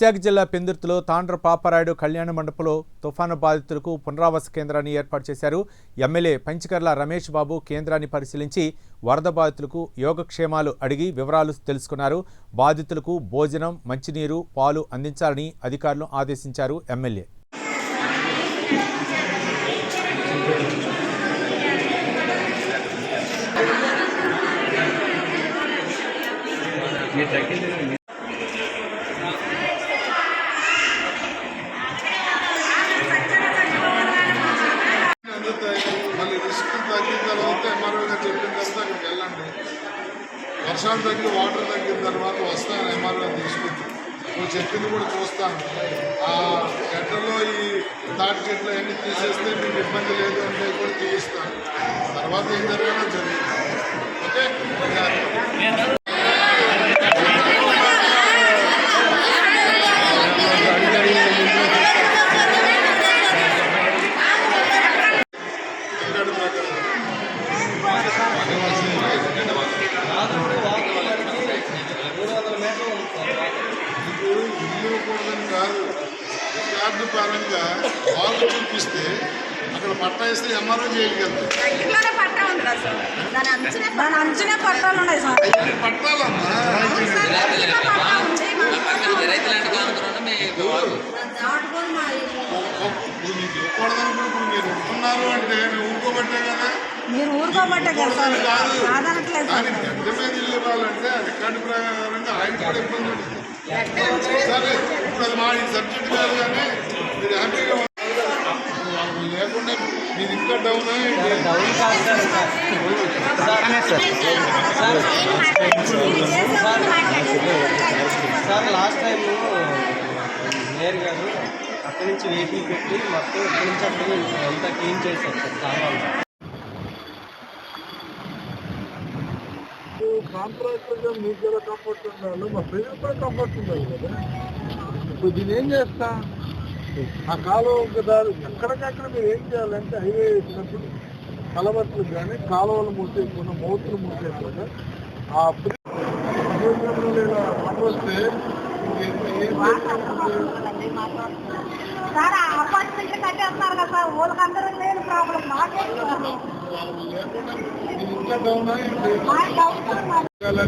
విశాఖ జిల్లా పెందుర్తిలో తాండ్ర పాపరాయుడు కళ్యాణ మండపంలో తుఫాను బాధితులకు పునరావాస కేంద్రాన్ని ఏర్పాటు చేశారు. ఎమ్మెల్యే పంచకర్ల రమేష్ బాబు కేంద్రాన్ని పరిశీలించి వరద బాధితులకు యోగక్షేమాలు అడిగి వివరాలు తెలుసుకున్నారు. బాధితులకు భోజనం మంచినీరు పాలు అందించాలని అధికారులు ఆదేశించారు ఎమ్మెల్యే. వర్షాలు తగ్గి వాటర్ తగ్గిన తర్వాత వస్తాను ఎంఆర్ఓ తీసుకొచ్చి నువ్వు చెప్పింది కూడా చూస్తాను. ఆ గడ్డలో ఈ తాటి చెట్లు అన్నీ తీసేస్తే మీకు ఇబ్బంది లేదు అంటే కూడా తీయిస్తాను. తర్వాత ఏం జరిగినా జరుగుతుంది ఓకే? ఇల్లు కూడదని కాదు. రికార్డు పరంగా వాళ్ళు చూపిస్తే అక్కడ పట్టా ఇస్తే ఎంఆర్ఓ జైలుకి వెళ్తారు ఇంట్లోనే పట్టా ఉంది కదా సార్. దాని అంచునే దాని అంచునే పట్టాలు ఉన్నాయి సార్. అయితే పట్టాలమ్మా ఇప్పుడు మీరు. అంటే మేము ఊరుకోబట్టే కదా. మీరు ఊరుకోబట్టే కదా కాదనట్లేదు మీద ఇల్లు ఇవ్వాలంటే ఆ రికార్డు ప్రకారంగా ఆయన కూడా ఇబ్బంది ఉంటుంది ఇప్పుడు అది మా ఈ సబ్జెక్ట్ కాదు కానీ మీరు హ్యాపీగా లేకుండా మీరు ఇంకా down sir sir last time mayor గారు అక్కడి నుంచి వెహికల్ పెట్టి మొత్తం ఇక్కడి నుంచి అక్కడి అంతా క్లీన్ చేశారు సార్ కావాలి కాంట్రాక్టర్గా మీకు ఎలా కంఫర్ట్ ఉండాలి మా ప్రజలు కూడా కంఫర్ట్ ఉండాలి కదా ఇప్పుడు దీన్ని ఏం చేస్తా? ఆ కాలువ దారి ఎక్కడికక్కడ మీరు ఏం చేయాలంటే హైవే వేసినప్పుడు కలవట్లు కానీ కాలువలు మూసేయకుండా మౌతులు మూసేయకుండా ఆ వస్తే? సార్ అపార్ట్మెంట్ కట్టేస్తున్నారు కదా సార్ వాళ్ళకందరూ లేని ప్రాబ్లం మాకే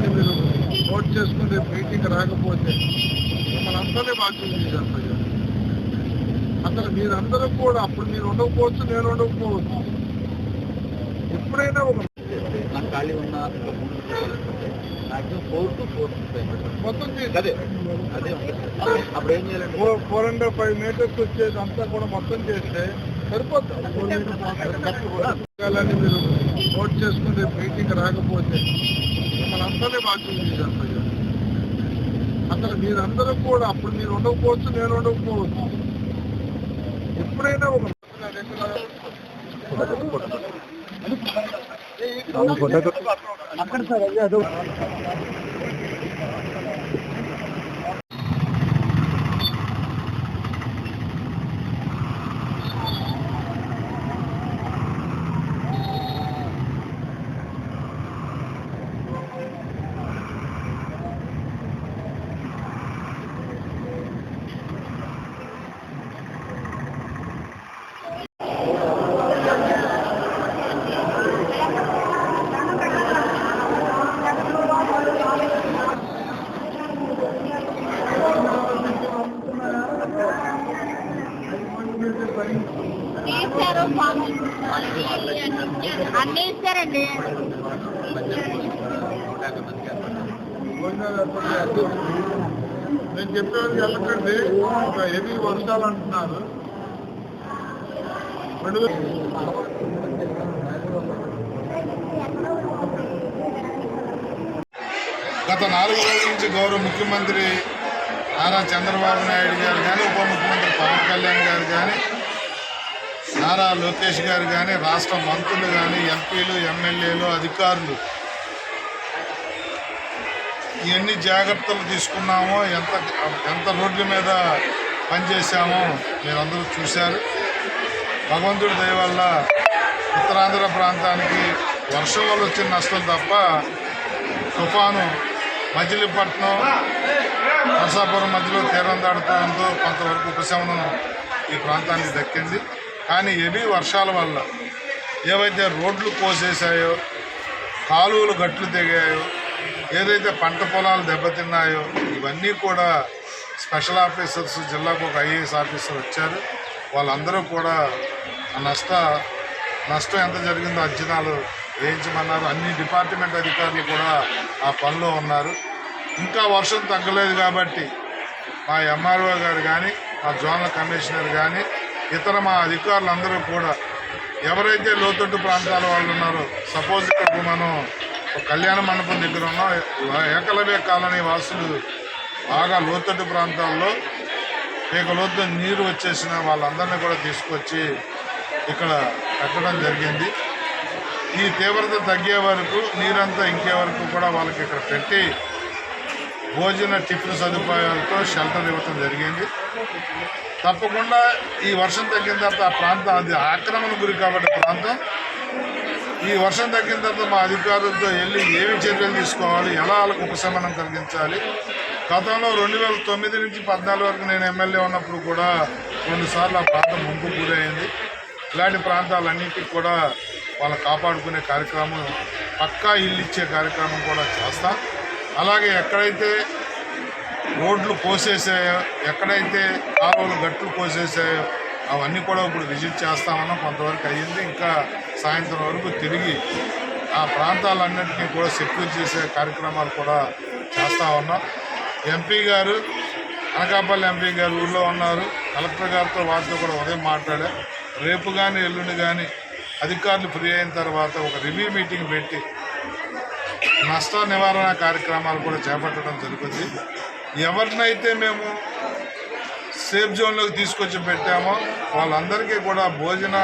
మీరు నోట్ చేసుకుని మీటింగ్ రాకపోతే అందరినీ బాధ్యత చేశారు అసలు మీరందరూ కూడా అప్పుడు మీరు ఉండకపోవచ్చు నేను ఉండకపోవచ్చు. ఎప్పుడైనా ఒక ఖాళీ ఉన్న ఫోర్ హండ్రెడ్ ఫైవ్ మీటర్స్ వచ్చేది అంతా కూడా మొత్తం చేస్తే సరిపోతుంది మీరు నోట్ చేసుకుని మీటింగ్ రాకపోతే మిమ్మల్ని అందరినీ బాధ్యత చేశారు అసలు మీరందరూ కూడా అప్పుడు మీరు ఉండకపోవచ్చు నేను ఉండకపోవచ్చు. ఎప్పుడైనా ఒక అక్కడ సార్ అదే అదో. తీశారు అన్నీ ఇచ్చారండి. నేను చెప్పేది వెళ్ళకండి ఒక హెవీ వర్షాలు అంటున్నారు. రెండు గత నాలుగు రోజుల నుంచి గౌరవ ముఖ్యమంత్రి నారా చంద్రబాబు నాయుడు గారు కానీ ఉప ముఖ్యమంత్రి పవన్ కళ్యాణ్ గారు కానీ నారా లోకేష్ గారు కానీ రాష్ట్ర మంత్రులు కానీ ఎంపీలు ఎమ్మెల్యేలు అధికారులు ఎన్ని జాగ్రత్తలు తీసుకున్నామో ఎంత ఎంత రోడ్ల మీద పనిచేశామో మీరందరూ చూశారు. భగవంతుడి దయ వల్ల ఉత్తరాంధ్ర ప్రాంతానికి వర్షం వల్ల వచ్చిన నష్టం తప్ప తుఫాను మచిలీపట్నం నరసాపురం మధ్యలో తీరం దాడుతుందో కొంతవరకు ఉపశమనం ఈ ప్రాంతానికి దక్కింది. కానీ హెవీ వర్షాల వల్ల ఏవైతే రోడ్లు కోసేసాయో కాలువలు గట్లు తెగాయో ఏదైతే పంట పొలాలు దెబ్బతిన్నాయో ఇవన్నీ కూడా స్పెషల్ ఆఫీసర్స్ జిల్లాకు ఒక ఐఏఎస్ ఆఫీసర్ వచ్చారు. వాళ్ళందరూ కూడా ఆ నష్ట నష్టం ఎంత జరిగిందో అంచనాలు వేయించమన్నారు. అన్ని డిపార్ట్మెంట్ అధికారులు కూడా ఆ పనిలో ఉన్నారు. ఇంకా వర్షం తగ్గలేదు కాబట్టి మా ఎంఆర్ఓ గారు కానీ మా జోనల్ కమిషనర్ కానీ ఇతర మా అధికారులందరూ కూడా ఎవరైతే లోతట్టు ప్రాంతాల వాళ్ళు ఉన్నారో సపోజ్ ఇక్కడ మనం కళ్యాణ మండపం దగ్గర ఉన్నాం ఏకలవ్య కాలనీ వాసులు బాగా లోతట్టు ప్రాంతాల్లో ఇక లోతు నీరు వచ్చేసిన వాళ్ళందరినీ కూడా తీసుకొచ్చి ఇక్కడ పెట్టడం జరిగింది. ఈ తీవ్రత తగ్గే వరకు నీరంతా ఇంకే వరకు కూడా వాళ్ళకి ఇక్కడ పెట్టి భోజన టిఫిన్ సదుపాయాలతో షెల్టర్ ఇవ్వటం జరిగింది. తప్పకుండా ఈ వర్షం తగ్గిన తర్వాత ఆ ప్రాంతం అది ఆక్రమణ గురి కాబట్టి ప్రాంతం. ఈ వర్షం తగ్గిన తర్వాత మా అధికారులతో వెళ్ళి ఏమి చర్యలు తీసుకోవాలి ఎలా వాళ్ళకు ఉపశమనం కలిగించాలి. గతంలో రెండు వేల తొమ్మిది నుంచి పద్నాలుగు వరకు నేను ఎమ్మెల్యే ఉన్నప్పుడు కూడా కొన్నిసార్లు ఆ ప్రాంతం ముంపు గురైంది. ఇలాంటి ప్రాంతాలన్నింటికి కూడా వాళ్ళు కాపాడుకునే కార్యక్రమం పక్కా ఇల్లు ఇచ్చే కార్యక్రమం కూడా చేస్తాం. అలాగే ఎక్కడైతే రోడ్లు కోసేసాయో ఎక్కడైతే కాలువలు గట్లు కోసేసాయో అవన్నీ కూడా ఇప్పుడు విజిట్ చేస్తామన్నా కొంతవరకు అయ్యింది. ఇంకా సాయంత్రం వరకు తిరిగి ఆ ప్రాంతాలన్నింటినీ కూడా సెక్యూర్ చేసే కార్యక్రమాలు కూడా చేస్తూ ఉన్నాం. ఎంపీ గారు అనకాపల్లి ఎంపీ గారు ఊళ్ళో ఉన్నారు. కలెక్టర్ గారితో వారితో కూడా ఉదయం మాట్లాడా. రేపు కానీ ఎల్లుండి కానీ అధికారులు ఫ్రీ అయిన తర్వాత ఒక రివ్యూ మీటింగ్ పెట్టి నష్ట నివారణ కార్యక్రమాలు కూడా చేపట్టడం జరుగుతుంది. ఎవరినైతే మేము సేఫ్ జోన్లోకి తీసుకొచ్చి పెట్టామో వాళ్ళందరికీ కూడా భోజన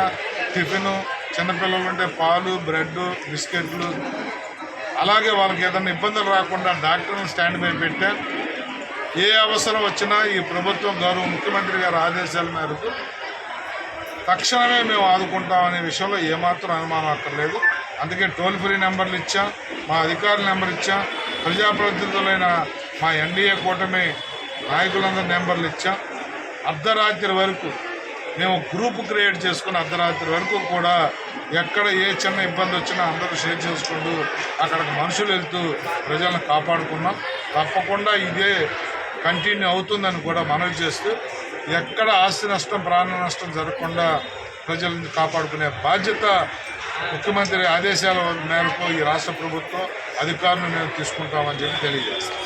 టిఫిన్ చిన్నపిల్లలు ఉంటే పాలు బ్రెడ్ బిస్కెట్లు అలాగే వాళ్ళకి ఏదైనా ఇబ్బందులు రాకుండా డాక్టర్ని స్టాండ్ బై పెట్టాం. ఏ అవసరం వచ్చినా ఈ ప్రభుత్వం గౌరవ ముఖ్యమంత్రి గారి ఆదేశాల మేరకు తక్షణమే మేము ఆదుకుంటామనే విషయంలో ఏమాత్రం అనుమానం అక్కర్లేదు. అందుకే టోల్ ఫ్రీ నెంబర్లు ఇచ్చాం మా అధికారుల నెంబర్ ఇచ్చాం ప్రజాప్రతినిధులైన మా ఎన్డీఏ కూటమి నాయకులందరూ నెంబర్లు ఇచ్చాం. అర్ధరాత్రి వరకు మేము గ్రూప్ క్రియేట్ చేసుకుని అర్ధరాత్రి వరకు కూడా ఎక్కడ ఏ చిన్న ఇబ్బంది వచ్చినా అందరూ షేర్ చేసుకుంటూ అక్కడికి మనుషులు వెళ్తూ ప్రజలను కాపాడుకున్నాం. తప్పకుండా ఇదే కంటిన్యూ అవుతుందని కూడా మనవి చేస్తూ ఎక్కడ ఆస్తి నష్టం ప్రాణ నష్టం జరగకుండా ప్రజలను కాపాడుకునే బాధ్యత ముఖ్యమంత్రి ఆదేశాల మేరకు ఈ రాష్ట్ర ప్రభుత్వం అధికారులు మేము తీసుకుంటామని చెప్పి తెలియజేస్తాం.